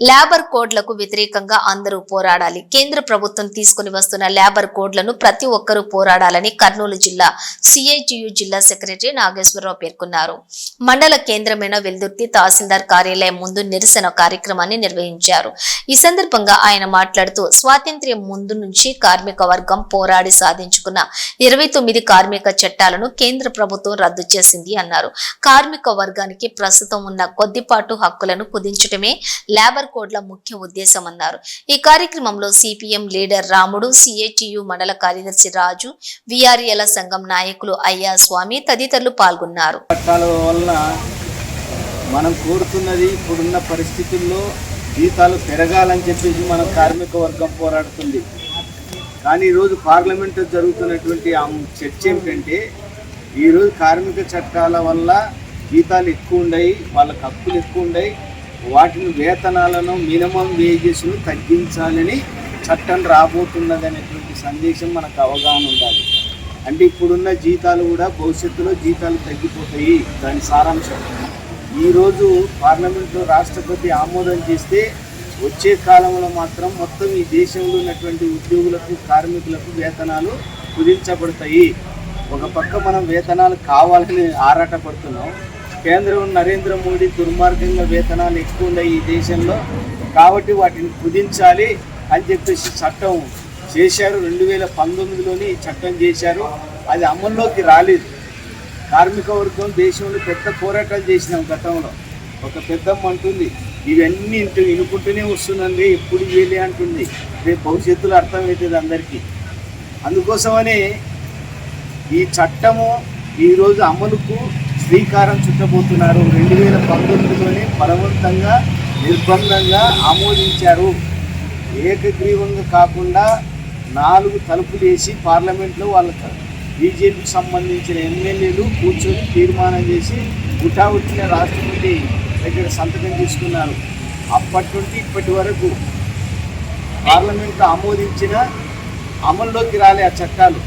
Labour కోడ్లకు వ్యతిరేకంగా అందరూ పోరాడాలి. కేంద్ర ప్రభుత్వం తీసుకుని వస్తున్న లేబర్ కోడ్లను ప్రతి ఒక్కరూ పోరాడాలని కర్నూలు జిల్లా సిఐటియు జిల్లా సెక్రటరీ నాగేశ్వరరావు పేర్కొన్నారు. మండల కేంద్రమైన వెల్దుర్తి తహసీల్దార్ కార్యాలయం ముందు నిరసన కార్యక్రమాన్ని నిర్వహించారు. ఈ సందర్భంగా ఆయన మాట్లాడుతూ స్వాతంత్ర్యం ముందు నుంచి కార్మిక వర్గం పోరాడి సాధించుకున్న ఇరవై తొమ్మిది కార్మిక చట్టాలను కేంద్ర ప్రభుత్వం రద్దు చేసింది అన్నారు. కార్మిక వర్గానికి ప్రస్తుతం ఉన్న కొద్దిపాటు హక్కులను కుదించటమే లేబర్ కోడ్ల ముఖ్య ఉద్దేశం అన్నారు. ఈ కార్యక్రమంలో సిపిఎం లీడర్ రాముడు సిఐటియు మండల కార్యదర్శి రాజు విఆర్ఎల సంఘం నాయకులు అయ్యా స్వామి తదితరులు పాల్గొన్నారు. చట్టాల మనం కోరుతున్నది ఇప్పుడున్న పరిస్థితుల్లో జీతాలు పెరగాలని చెప్పేసి మనం కార్మిక వర్గం పోరాడుతుంది. కానీ ఈరోజు పార్లమెంట్లో జరుగుతున్నటువంటి చర్చ ఏమిటంటే ఈరోజు కార్మిక చట్టాల వల్ల జీతాలు ఎక్కువ ఉన్నాయి వాళ్ళకి హక్కులు ఎక్కువ ఉన్నాయి వాటిని వేతనాలను మినిమం వేజెస్ను తగ్గించాలని చట్టం రాబోతున్నది అనేటువంటి సందేశం మనకు అవగాహన ఉండాలి. అంటే ఇప్పుడున్న జీతాలు కూడా భవిష్యత్తులో జీతాలు తగ్గిపోతాయి. దాని సారాంశం. ఈరోజు పార్లమెంట్లో రాష్ట్రపతి ఆమోదం చేస్తే వచ్చే కాలంలో మాత్రం మొత్తం ఈ దేశంలో ఉన్నటువంటి ఉద్యోగులకు కార్మికులకు వేతనాలు కుదించబడతాయి. ఒక పక్క మనం వేతనాలు కావాలని ఆరాటపడుతున్నాం. కేంద్రం నరేంద్ర మోడీ దుర్మార్గంగా వేతనాలు ఎక్కువ ఉన్నాయి ఈ దేశంలో. కాబట్టి వాటిని కుదించాలి అని చెప్పేసి చట్టం చేశారు. రెండు వేల పంతొమ్మిదిలోనే ఈ చట్టం చేశారు. అది అమల్లోకి రాలేదు. కార్మిక వర్గం దేశంలో పెద్ద పోరాటాలు చేసినాం గతంలో. ఒక పెద్దమ్మ అంటుంది ఇవన్నీ ఇంటూ వినుకుంటూనే వస్తుందండి ఎప్పుడు ఇవేలే అంటుంది. రేపు భవిష్యత్తులో అర్థమవుతుంది అందరికీ. అందుకోసమనే ఈ చట్టము ఈరోజు అమలుకు శ్రీకారం చుట్టబోతున్నారు. రెండు వేల పంతొమ్మిదిలోనే బలవంతంగా నిర్బంధంగా ఆమోదించారు. ఏకగ్రీవంగా కాకుండా నాలుగు తలుపులు వేసి పార్లమెంట్లో వాళ్ళ బీజేపీకి సంబంధించిన ఎమ్మెల్యేలు కూర్చొని తీర్మానం చేసి ఉఠావుట్టిన రాష్ట్రపతి దగ్గర సంతకం తీసుకున్నారు. అప్పటి నుండి ఇప్పటి వరకు పార్లమెంట్లో ఆమోదించిన అమల్లోకి రాలే ఆ చట్టాలు.